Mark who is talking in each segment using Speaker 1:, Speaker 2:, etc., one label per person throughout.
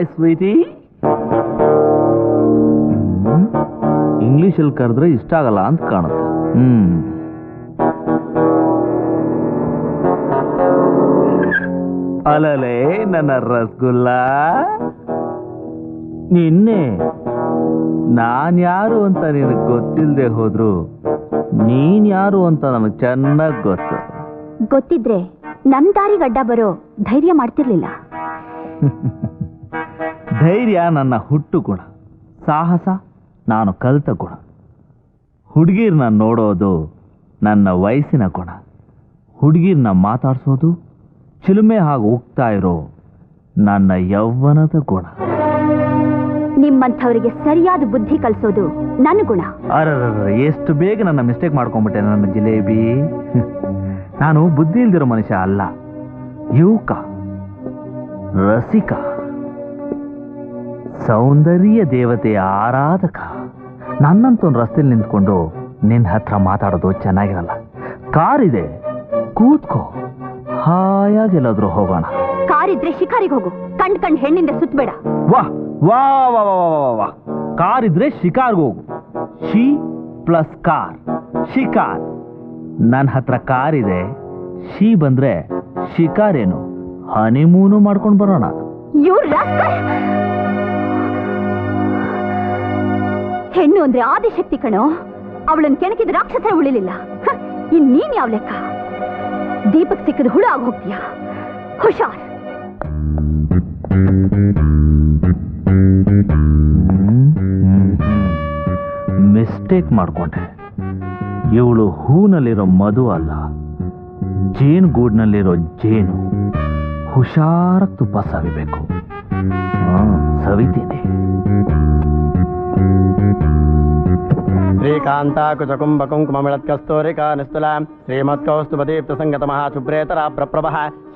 Speaker 1: Hi Sweety ಇಂಗ್ಲಿಷಲ್ಲಿ ಕರೆದ್ರೆ ಇಷ್ಟ ಆಗಲ್ಲ ಅಂತ ಕಾಣುತ್ತೆ. ಹ್ಮ್. ಅಲಲೇ ನನ್ನ ರಸಗುಲ್ಲ. ನಿನ್ನೆ ನಾನ್ ಯಾರು ಅಂತ ನಿನಗೆ ಗೊತ್ತಿಲ್ಲದೆ ಹೋದ್ರು? ನೀನ್ ಯಾರು ಅಂತ ನನಗೆ ಚೆನ್ನಾಗಿ ಗೊತ್ತು.
Speaker 2: ಗೊತ್ತಿದ್ರೆ ನಮ್ ದಾರಿಗಡ್ಡ ಬರೋ ಧೈರ್ಯ ಮಾಡ್ತಿರ್ಲಿಲ್ಲ.
Speaker 1: ಧೈರ್ಯ ನನ್ನ ಹುಟ್ಟು ಗುಣ ಸಾಹಸ ನಾನು ಕಲಿತ ಗುಣ. ಹುಡುಗಿರ್ನ ನೋಡೋದು ನನ್ನ ವಯಸ್ಸಿನ ಗುಣ. ಹುಡುಗಿರ್ನ ಮಾತಾಡಿಸೋದು ಚಿಲುಮೆ ಹಾಗೆ ಹೋಗ್ತಾ ಇರೋ ನನ್ನ ಯೌವನದ ಗುಣ.
Speaker 2: ನಿಮ್ಮಂಥವರಿಗೆ ಸರಿಯಾದ ಬುದ್ಧಿ ಕಲಿಸೋದು ನನ್ನ ಗುಣ.
Speaker 1: ಅರರ ಎಷ್ಟು ಬೇಗ ನನ್ನ ಮಿಸ್ಟೇಕ್ ಮಾಡ್ಕೊಂಡ್ಬಿಟ್ಟೆ ನನ್ನ ಜಿಲೇಬಿ. ನಾನು ಬುದ್ಧಿ ಇಲ್ದಿರೋ ಮನುಷ್ಯ ಅಲ್ಲ ಯುವಕ ರಸಿಕ. ಸೌಂದರ್ಯ ದೇವತೆಯ ಆರಾಧಕ. ನನ್ನಂತೂ ರಸ್ತೆಯಲ್ಲಿ ನಿಂತ್ಕೊಂಡು ನಿನ್ನ ಹತ್ರ ಮಾತಾಡೋದು ಚೆನ್ನಾಗಿರಲ್ಲ. ಕಾರಿದೆ ಕೂತ್ಕೋ. ಹಾಯಾಗಿ ಎಲ್ಲಾದ್ರೂ ಹೋಗೋಣ.
Speaker 2: ಕಾರಿದ್ರೆ ಶಿಕಾರಿಗೆ ಹೋಗು. ಕಂಡ್ ಕಂಡ್ ಹೆಣ್ಣಿಂದ ಸುತ್ತಬೇಡ
Speaker 1: ವಾ ವಾ ವಾ ವಾ ವಾ ವಾ ಕಾರ್ ಇದ್ರೆ ಶಿಕಾರ್ಗೆ ಹೋಗು. ಶಿ ಪ್ಲಸ್ ಕಾರ್. ಶಿಕಾರ್. ನನ್ನ ಹತ್ರ ಕಾರ್ ಇದೆ ಶಿ ಬಂದ್ರೆ ಶಿಕಾರೇನು. ಹನಿಮೂನು ಮಾಡ್ಕೊಂಡು ಬರೋಣ.
Speaker 2: rascal! ಹೆಣ್ಣು ಅಂದ್ರೆ ಆದಿಶಕ್ತಿ ಕಣೋ. ಅವಳನ್ನು ಕೆಣಕಿದ ರಾಕ್ಷಸ ಉಳಿಲಿಲ್ಲ. ಇನ್ ನೀನ್ ಯಾವ ಲೆಕ್ಕ? ದೀಪಕ್ ಸಿಕ್ಕದ ಹುಳ ಆಗಿ ಹೋಗ್ತೀಯ? ಹುಷಾರ್.
Speaker 1: ಮಿಸ್ಟೇಕ್ ಮಾಡ್ಕೊಂಡೆ. ಇವಳು ಹೂನಲ್ಲಿರೋ ಮಧು ಅಲ್ಲ ಜೇನು ಗೂಡ್ನಲ್ಲಿರೋ ಜೇನು. ಹುಷಾರಾಗಿ ತುಪ್ಪ ಸವಿಬೇಕು
Speaker 3: సవితిని శ్రీకాంతాకుచకుంభకుంకుమమిళత్కస్తోరికా నిస్తులా శ్రీమత్కౌస్తుపదీప్తసంగతమహాశుభ్రేతరాభ్రభ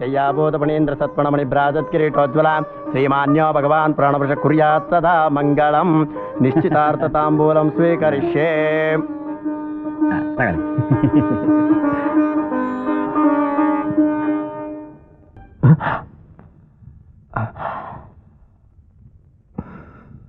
Speaker 3: శయ్యాభూతపణీంద్ర సత్వణమణి భ్రాజత్కిరీటోజ్వల శ్రీమాన్యో భగవాన్ ప్రాణవృష కుర్యాత్ సదా మంగళం నిశ్చితార్థతాంబూలం స్వీకరిష్యే Huh?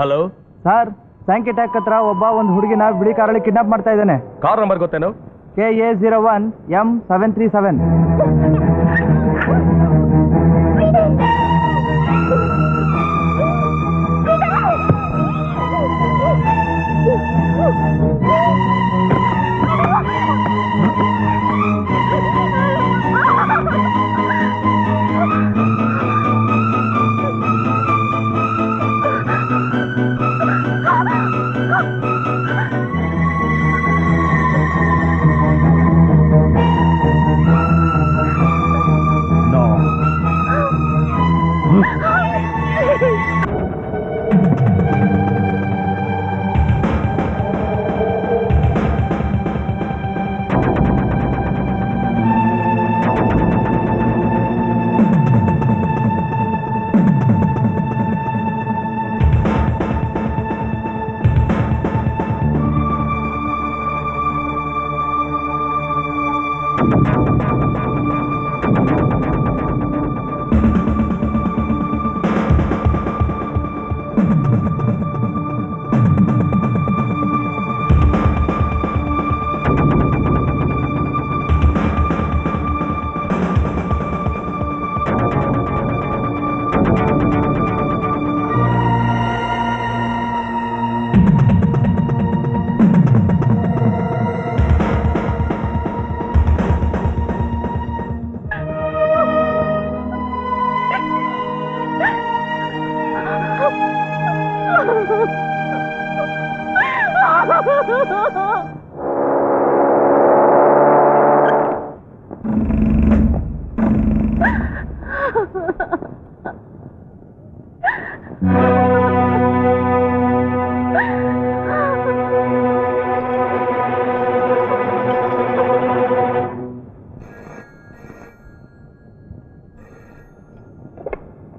Speaker 4: Hello
Speaker 5: sir Sankey Tank ಹತ್ರ ಒಬ್ಬ ಒಂದು ಹುಡುಗಿನ ಬಿಳಿ ಕಾರಲ್ಲಿ ಕಿಡ್ನಾಪ್ ಮಾಡ್ತಾ ಇದ್ದಾನೆ.
Speaker 4: ಕಾರ್ ನಂಬರ್ ಗೊತ್ತೇನು?
Speaker 5: K A zero one M seven three seven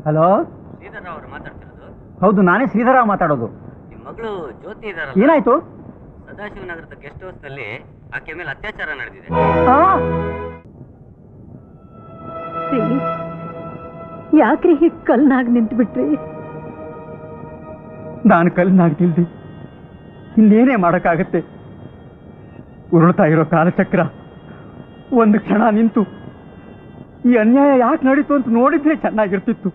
Speaker 6: hello?
Speaker 7: Shridhara ಅವರು ಮಾತಾಡ್ತಿರೋದು?
Speaker 6: ಹೌದು ನಾನೇ ಶ್ರೀಧರ ಮಾತಾಡೋದು.
Speaker 7: ನಿಮ್ಮ ಮಗಳು ಜ್ಯೋತಿ ಇದಾರಲ್ಲ?
Speaker 6: ಏನಾಯ್ತು?
Speaker 7: ಸದಾಶಿವನಗರದ ಗೆಸ್ಟ್ ಹೌಸ್ನಲ್ಲಿ ಆಕೆ ಮೇಲೆ ಅತ್ಯಾಚಾರ ನಡೆದಿದೆ.
Speaker 8: ಯಾಕ್ರಿ ಹೀಗ್ ಕಲ್ನಾಗ್ ನಿಂತು ಬಿಟ್ರಿ
Speaker 6: ನಾನು ಕಲ್ಲಿನಾಗ್ತಿಲ್ದಿ ಇನ್ನೇನೇ ಮಾಡಕ್ಕಾಗತ್ತೆ? ಉರುಳ್ತಾ ಇರೋ ಕಾಲಚಕ್ರ ಒಂದು ಕ್ಷಣ ನಿಂತು ಈ ಅನ್ಯಾಯ ಯಾಕೆ ನಡೀತು ಅಂತ ನೋಡಿದ್ರೆ ಚೆನ್ನಾಗಿರ್ತಿತ್ತು.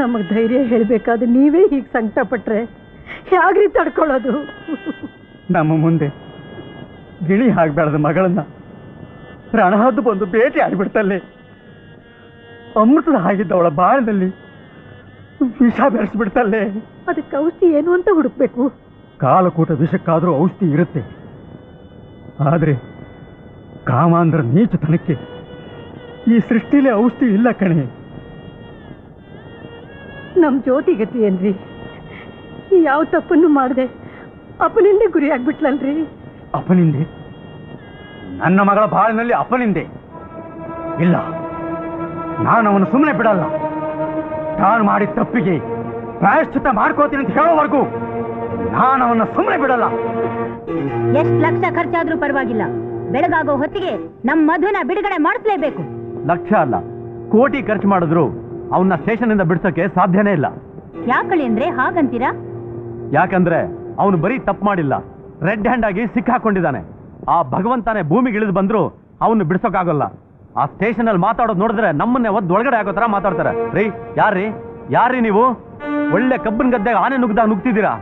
Speaker 8: ನಮಗ್ ಧೈರ್ಯ ಹೇಳ್ಬೇಕಾದ್ರೆ ನೀವೇ ಹೀಗೆ ಸಂಕಟ ಪಟ್ರೆ ಹೇಗ್ರಿ ತಡ್ಕೊಳ್ಳೋದು.
Speaker 6: ನಮ್ಮ ಮುಂದೆ ಗಿಳಿ ಹಾಗೆ ಮಗಳನ್ನ. ರಣಹದ್ದು ಬಂದು ಭೇಟಿ ಆಗಿಬಿಡ್ತಲ್ಲೇ. ಅಮೃತದ ಹಾಗಿದ್ದವಳ ಬಾಳದಲ್ಲಿ ವಿಷ ಬೆರೆಸ್ಬಿಡ್ತಲ್ಲೇ.
Speaker 8: ಅದಕ್ಕೆ ಔಷಧಿ ಏನು ಅಂತ ಹುಡುಕ್ಬೇಕು?
Speaker 6: ಕಾಲಕೂಟ ವಿಷಕ್ಕಾದರೂ ಔಷಧಿ ಇರುತ್ತೆ. ಆದರೆ ಕಾಮಾಂಧ್ರ ನೀಚತನಕ್ಕೆ ಈ ಸೃಷ್ಟಿಲೇ ಔಷಧಿ ಇಲ್ಲ ಕಣೆ.
Speaker 8: ನಮ್ ಜ್ಯೋತಿ ಗತಿ ಏನ್ರಿ? ಯಾವ ತಪ್ಪನ್ನು ಮಾಡಿದೆ? ಅಪ್ಪನಿಂದೆ ಗುರಿ ಆಗ್ಬಿಟ್ಲಲ್ರಿ?
Speaker 6: ಅಪನಿಂದೆ ನನ್ನ ಮಗಳ ಬಾಳಿನಲ್ಲಿ ಅಪನಿಂದೆ ಇಲ್ಲ ನಾನು ಅವನು ಸುಮ್ಮನೆ ಬಿಡಲ್ಲ. ನಾನು ಮಾಡಿದ ತಪ್ಪಿಗೆ ಪ್ರಾಯಶ್ಚಿತ ಮಾಡ್ಕೋತೀನಿ ಅಂತ ಹೇಳೋವರೆಗೂ ನಾನು ಅವನ್ನ ಸುಮ್ಮನೆ ಬಿಡಲ್ಲ.
Speaker 8: ಎಷ್ಟ್ ಲಕ್ಷ ಖರ್ಚಾದ್ರೂ ಪರವಾಗಿಲ್ಲ. ಬೆಳಗಾಗೋ ಹೊತ್ತಿಗೆ ನಮ್ಮ ಮಧುನ ಬಿಡುಗಡೆ ಮಾಡಿಸ್ಲೇಬೇಕು.
Speaker 9: ಲಕ್ಷ ಅಲ್ಲ ಕೋಟಿ ಖರ್ಚು ಮಾಡಿದ್ರು ಅವನ್ನ ಸ್ಟೇಷನ್ ಇಂದ ಬಿಡ್ಸೋಕೆ ಸಾಧ್ಯನೇ ಇಲ್ಲ.
Speaker 8: ಯಾಕಳಿ ಅಂದ್ರೆ ಹಾಗಂತೀರಾ?
Speaker 9: ಯಾಕಂದ್ರೆ ಅವನು ಬರೀ ತಪ್ಪು ಮಾಡಿಲ್ಲ. ರೆಡ್ ಹ್ಯಾಂಡ್ ಆಗಿ ಸಿಕ್ಕಾಕೊಂಡಿದ್ದಾನೆ. ಆ ಭಗವಂತನೇ ಭೂಮಿಗೆ ಇಳಿದು ಬಂದ್ರು ಅವನು ಬಿಡ್ಸೋಕ್ಕಾಗಲ್ಲ ಆ ಸ್ಟೇಷನ್ ಅಲ್ಲಿ ಮಾತಾಡೋದು ನೋಡಿದ್ರೆ ನಮ್ಮನ್ನೇ ಒದ್ದು ಒಳಗಡೆ ಆಗೋ ತರ ಮಾತಾಡ್ತಾರೆ. ರೀ ಯಾರ್ರಿ? ಯಾರ್ರಿ ನೀವು? ಒಳ್ಳೆ ಕಬ್ಬನ್ ಗದ್ದೆಗೆ ಆನೆ ನುಗ್ದಾಗ ನುಗ್ತಿದ್ದೀರಾ?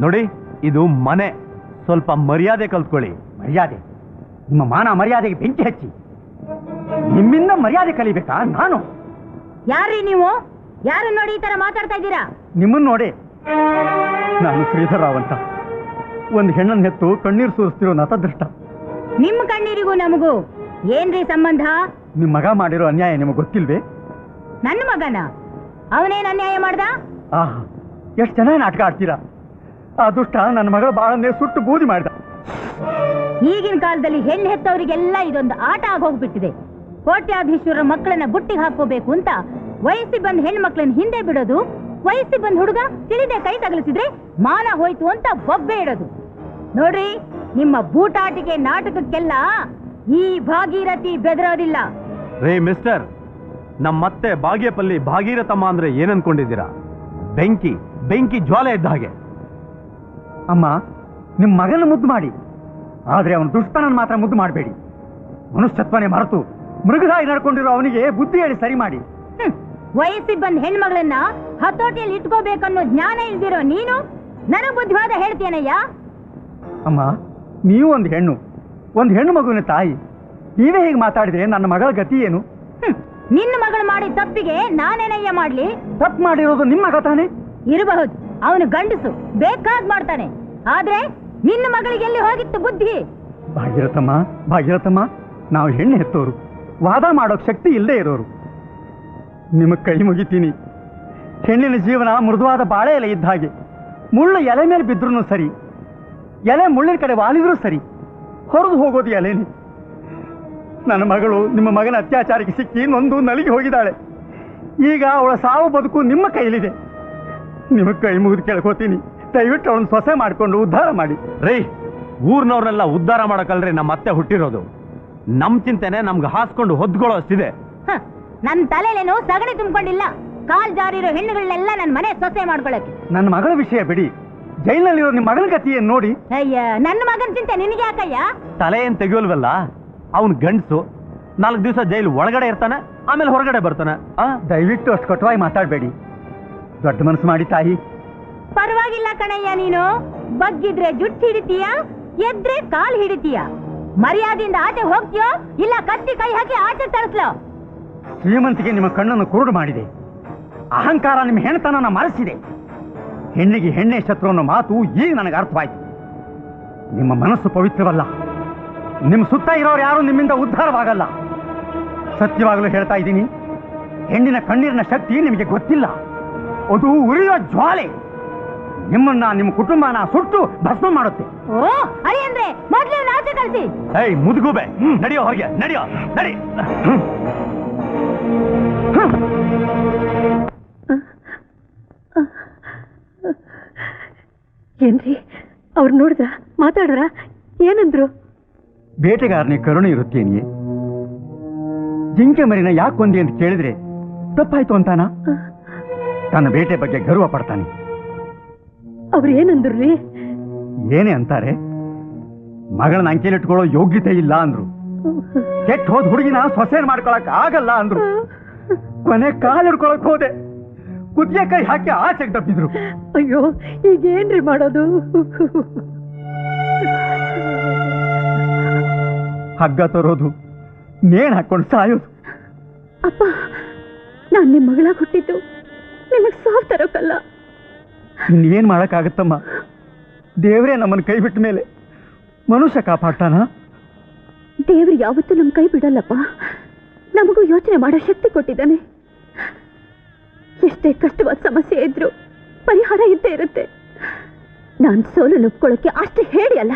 Speaker 9: ನೋಡಿ ಇದು ಮನೆ. ಸ್ವಲ್ಪ ಮರ್ಯಾದೆ ಕಲ್ತ್ಕೊಳ್ಳಿ.
Speaker 6: ಮರ್ಯಾದೆ? ನಿಮ್ಮ ಮಾನ ಮರ್ಯಾದೆಗೆ ಬೆಂಕಿ ಹಚ್ಚಿ. ನಿಮ್ಮಿಂದ ಮರ್ಯಾದೆ ಕಲಿಬೇಕಾ ನಾನು?
Speaker 8: ಯಾರ್ರಿ ನೀವು? ಯಾರು ನೋಡಿ ಈ ತರ ಮಾತಾಡ್ತಾ ಇದ್ದೀರಾ?
Speaker 6: ನಿಮ್ಮನ್ನ ನೋಡಿ. ನಾನು ಶ್ರೀಧರಾವ್ ಅಂತ ಒಂದು ಹೆಣ್ಣನ್ನು ಹೆತ್ತು ಕಣ್ಣೀರು ಸುರಿಸ್ತಿರೋ ನತದೃಷ್ಟ.
Speaker 8: ನಿಮ್ ಕಣ್ಣೀರಿಗೂ ನಮಗೂ ಏನ್ರಿ ಸಂಬಂಧ?
Speaker 6: ನಿಮ್ಮ ಮಗ ಮಾಡಿರೋ ಅನ್ಯಾಯ ನಿಮಗೆ ಗೊತ್ತಿಲ್ವೇ?
Speaker 8: ನನ್ನ ಮಗನ? ಅವನೇನ್ ಅನ್ಯಾಯ ಮಾಡ್ದ?
Speaker 6: ಆಹಾ ಎಷ್ಟು ಚೆನ್ನಾಗಿ ನಾಟಕ ಆಡ್ತೀರಾ? ಆ ದುಷ್ಟ ನನ್ನ ಮಗಳ ಬಾಳನ್ನೇ ಸುಟ್ಟು ಬೂದಿ ಮಾಡಿದ.
Speaker 8: ಈಗಿನ ಕಾಲದಲ್ಲಿ ಹೆಣ್ಣು ಹೆತ್ತವರಿಗೆಲ್ಲ ಇದೊಂದು ಆಟ ಆಗೋಗ್ಬಿಟ್ಟಿದೆ ಕೋಟ್ಯಾಧೀಶ್ವರ ಮಕ್ಕಳನ್ನ ಬುಟ್ಟಿಗೆ ಹಾಕೋಬೇಕು ಅಂತ ವಯಸ್ಸಿಗೆ ಬಂದ ಹೆಣ್ಮಕ್ಳನ್ನ ಹಿಂದೆ ಬಿಡೋದು ವಯಸ್ಸಿಗೆ ಬಂದ ಹುಡುಗ ತಿಳಿದೆ ಕೈ ತಗಲಿಸಿದ್ರೆ ಮಾನ ಹೋಯ್ತು ಅಂತ ಬೊಬ್ಬೆ ಇಡೋದು. ನೋಡ್ರಿ ನಿಮ್ಮ ಬೂಟಾಟಿಕೆ ನಾಟಕಕ್ಕೆಲ್ಲ ಈ ಭಾಗೀರಥಿ ಬೆದರೋದಿಲ್ಲ.
Speaker 9: ರೇ ಮಿಸ್ಟರ್ ನಮ್ಮತ್ತೆ ಬಾಗೇಪಲ್ಲಿ ಭಾಗೀರಥಮ್ಮ ಅಂದ್ರೆ ಏನನ್ಕೊಂಡಿದ್ದೀರಾ? ಬೆಂಕಿ ಬೆಂಕಿ ಜ್ವಾಲೆ ಇದ್ದ ಹಾಗೆ.
Speaker 6: ಅಮ್ಮ ನಿಮ್ಮ ಮಗನ ಮುದ್ದು ಮಾಡಿ. ಆದ್ರೆ ಅವನ ದುಷ್ಟನನ್ನು ಮಾತ್ರ ಮುದ್ದು ಮಾಡಬೇಡಿ. ಮನುಷ್ಯತ್ವನೇ ಮರೆತು ಮೃಗದಾಗಿ ನಡ್ಕೊಂಡಿರೋ ಅವನಿಗೆ ಬುದ್ಧಿ ಹೇಳಿ ಸರಿ ಮಾಡಿ.
Speaker 8: ವಯಸ್ಸಿಗೆ ಬಂದ ಹೆಣ್ಮಗಳನ್ನ ಹತೋಟಿಯಲ್ಲಿ ಇಟ್ಕೋಬೇಕನ್ನೋ ಜ್ಞಾನ ಇಲ್ದಿರೋ ನೀನು? ನನಗ್ ಬುದ್ಧಿವಾದ ಹೇಳ್ತೇನಯ್ಯ
Speaker 6: ಅಮ್ಮ ನೀವು ಒಂದು ಹೆಣ್ಣು ಒಂದು ಹೆಣ್ಣು ಮಗುವಿನ ತಾಯಿ. ನೀವೇ ಹೀಗೆ ಮಾತಾಡಿದ್ರೆ ನನ್ನ ಮಗಳ ಗತಿ ಏನು.
Speaker 8: ನಿನ್ನ ಮಗಳು ಮಾಡಿದ ತಪ್ಪಿಗೆ ನಾನೇನಯ್ಯ ಮಾಡ್ಲಿ?
Speaker 6: ತಪ್ಪು ಮಾಡಿರೋದು ನಿಮ್ಮ ಮಗ ತಾನೆ?
Speaker 8: ಇರಬಹುದು ಅವನು ಗಂಡಸು ಬೇಕಾದ್ ಮಾಡ್ತಾನೆ. ಆದ್ರೆ ನಿನ್ನ ಮಗಳಿಗೆ ಎಲ್ಲಿ ಹೋಗಿತ್ತು ಬುದ್ಧಿ?
Speaker 6: ಭಾಗ್ಯರಥಮ್ಮ ಭಾಗ್ಯರಥಮ್ಮ ನಾವು ಹೆಣ್ಣು ಹೆತ್ತೋರು. ವಾದ ಮಾಡೋಕ್ ಶಕ್ತಿ ಇಲ್ಲದೆ ಇರೋರು. ನಿಮಗೆ ಕೈ ಮುಗಿತೀನಿ. ಹೆಣ್ಣಿನ ಜೀವನ ಮೃದುವಾದ ಬಾಳೆ ಎಲೆ ಇದ್ದ ಹಾಗೆ. ಮುಳ್ಳು ಎಲೆ ಮೇಲೆ ಬಿದ್ರೂ ಸರಿ. ಎಲೆ ಮುಳ್ಳಿನ ಕಡೆ ವಾಲಿದ್ರೂ ಸರಿ. ಹೊರದು ಹೋಗೋದು ಎಲೆನೇ. ನನ್ನ ಮಗಳು ನಿಮ್ಮ ಮಗನ ಅತ್ಯಾಚಾರಕ್ಕೆ ಸಿಕ್ಕಿ ನೊಂದು ನಲಿಗೆ ಹೋಗಿದ್ದಾಳೆ. ಈಗ ಅವಳ ಸಾವು ಬದುಕು ನಿಮ್ಮ ಕೈಲಿದೆ ನಿಮಗೆ ಕೈ ಮುಗಿದು ಕೇಳ್ಕೋತೀನಿ. ದಯವಿಟ್ಟು ಅವಳನ್ನ ಸೊಸೆ ಮಾಡಿಕೊಂಡು ಉದ್ಧಾರ ಮಾಡಿ.
Speaker 9: ರೀ ಊರ್ನವ್ರನ್ನೆಲ್ಲ ಉದ್ಧಾರ ಮಾಡೋಕಲ್ರಿ ನಮ್ಮ ಅತ್ತೆ ಹುಟ್ಟಿರೋದು. ನಮ್ಮ ಚಿಂತೆನೆ ನಮ್ಗೆ ಹಾಸ್ಕೊಂಡು ಹೊದ್ಕೊಳ್ಳೋ ಅಷ್ಟಿದೆ.
Speaker 8: ಹ, ನನ್ ತಲೆಲೇನೋ ಸಗಣಿ ತುಂಬಿಕೊಂಡಿಲ್ಲ. ಕಾಲ್ ಜಾರಿರೋ ಹೆಣ್ಣುಗಳನ್ನೆಲ್ಲ ನನ್ ಮನೆ ಸೊಸೆ ಮಾಡ್ಕೊಳಕ್ಕೆ.
Speaker 6: ನನ್ನ ಮಗಳ ವಿಷಯ ಬಿಡಿ. ಜೈಲಿನಲ್ಲಿರೋ ನಿಮ್ಮ ಮಗನ ಗತಿಯನ್ನು ನೋಡಿ.
Speaker 8: ಅಯ್ಯ ನನ್ನ ಮಗನ ಚಿಂತೆ ನಿನಗೆ ಯಾಕಯ್ಯ
Speaker 9: ತಲೆ ಏನ್ ತೆಗಿಯೋಲ್ವಲ್ಲ? ಅವನ್ ಗಂಡ್ಸು. ನಾಲ್ಕು ದಿವಸ ಜೈಲು ಒಳಗಡೆ ಇರ್ತಾನೆ ಆಮೇಲೆ ಹೊರಗಡೆ ಬರ್ತಾನೆ. ಆ?
Speaker 6: ದಯವಿಟ್ಟು ಅಷ್ಟು ಕಟುವಾಗಿ ಮಾತಾಡಬೇಡಿ. ದೊಡ್ಡ ಮನಸ್ಸು ಮಾಡಿ ತಾಯಿ.
Speaker 8: ಪರವಾಗಿಲ್ಲ ಕಣಯ್ಯ ನೀನು. ಬಗ್ಗಿದ್ರೆ ಜುಟ್ ಹಿಡಿತೀಯ? ಎದ್ರೆ ಕಾಲ್ ಹಿಡಿತೀಯ? ಮರ್ಯಾದೆಯಿಂದ ಆಚೆ ಹೋಗ್ತೀಯೋ? ಇಲ್ಲ ಕತ್ತಿ ಕೈ ಹಾಕಿ ಆಚೆ ತಳಿಸ್ಲೋ
Speaker 6: ಶ್ರೀಮಂತಿಗೆ ನಿಮ್ಮ ಕಣ್ಣನ್ನು ಕುರುಡು ಮಾಡಿದೆ. ಅಹಂಕಾರ ನಿಮ್ಮ ಹೆಣ್ತನನ ಮರೆಸಿದೆ. ಹೆಣ್ಣಿಗೆ ಹೆಣ್ಣೆ ಶತ್ರು ಅನ್ನೋ ಮಾತು ಈಗ ನನಗೆ ಅರ್ಥವಾಯಿತು. ನಿಮ್ಮ ಮನಸ್ಸು ಪವಿತ್ರವಲ್ಲ. ನಿಮ್ಮ ಸುತ್ತ ಇರೋರು ಯಾರು ನಿಮ್ಮಿಂದ ಉದ್ಧಾರವಾಗಲ್ಲ. ಸತ್ಯವಾಗಲೂ ಹೇಳ್ತಾ ಇದ್ದೀನಿ. ಹೆಣ್ಣಿನ ಕಣ್ಣೀರಿನ ಶಕ್ತಿ ನಿಮಗೆ ಗೊತ್ತಿಲ್ಲ. ಅದು ಉರಿಯೋ ಜ್ವಾಲೆ. ನಿಮ್ಮನ್ನ ನಿಮ್ಮ ಕುಟುಂಬನ ಸುಟ್ಟು ಭಸ್ಮ ಮಾಡುತ್ತೆ.
Speaker 8: ಓ ಅಂದ್ರೆ ಮೊದ್ಲು
Speaker 6: ಏಯ್ ಮುದುಗುಬೆ. ನಡೆಯೋ ಹೋಗಿ ನಡೆಯೋ ನಡಿ.
Speaker 10: ಏನ್ರಿ? ಅವ್ರು ನೋಡಿದ್ರ? ಮಾತಾಡ್ರ ಏನಂದ್ರು?
Speaker 6: ಬೇಟೆಗಾರನೇ ಕರುಣೆ ಇರುತ್ತೇನಿ ಜಿಂಕೆ ಮರಿನ ಯಾಕೆ ಒಂದಿ ಅಂತ ಕೇಳಿದ್ರೆ ತಪ್ಪಾಯ್ತು ಅಂತಾನ? ತನ್ನ ಬೇಟೆ ಬಗ್ಗೆ ಗರ್ವ ಪಡ್ತಾನೆ.
Speaker 10: ಅವ್ರು ಏನಂದ್ರು ರೀ
Speaker 6: ಏನೇ ಅಂತಾರೆ? ಮಗಳನ್ನ ಅಂಕೇಲಿಟ್ಕೊಳ್ಳೋ ಯೋಗ್ಯತೆ ಇಲ್ಲ ಅಂದ್ರು. ಕೆಟ್ಟ ಹೋದ್ ಹುಡುಗಿನ ಸೊಸೆನ್ ಮಾಡ್ಕೊಳಕ್ ಆಗಲ್ಲ ಅಂದ್ರು. ಕೊನೆ ಕಾಲ್ ಹಿಡ್ಕೊಳಕ್ ಹೋದೆ. ಕುದಿಯ ಕೈ ಹಾಕಿ ಆಚೆಗೆ ತಪ್ಪಿದ್ರು
Speaker 10: ಅಯ್ಯೋ ಈಗೇನ್ರಿ ಮಾಡೋದು?
Speaker 6: ಹಗ್ಗ ತರೋದು ನೇಣ್ ಹಾಕೊಂಡು ಸಾಯೋದು.
Speaker 10: ಅಪ್ಪ ನಾನ್ ನಿಮ್ ಮಗಳಾಗ್ ಹುಟ್ಟಿದ್ದು. ನಿಮಗ್ ಸಾವ್ ತರೋಕಲ್ಲ.
Speaker 6: ಇನ್ನೇನ್ ಮಾಡಕ್ಕಾಗತ್ತಮ್ಮ? ದೇವರೇ ನಮ್ಮನ್ನು ಕೈ ಬಿಟ್ಟ ಮೇಲೆ ಮನುಷ್ಯ ಕಾಪಾಡ್ತಾನ?
Speaker 10: ದೇವ್ರು ಯಾವತ್ತೂ ನಮ್ ಕೈ ಬಿಡಲ್ಲಪ್ಪ. ನಮಗೂ ಯೋಚನೆ ಮಾಡೋ ಶಕ್ತಿ ಕೊಟ್ಟಿದ್ದಾನೆ. ಎಷ್ಟೇ ಕಷ್ಟವಾದ ಸಮಸ್ಯೆ ಇದ್ರು ಪರಿಹಾರ ಇದ್ದೇ ಇರುತ್ತೆ. ನಾನ್ ಸೋಲು ನುಪ್ಕೊಳ್ಳೋಕೆ ಅಷ್ಟೇ ಹೇಳಿ ಅಲ್ಲ.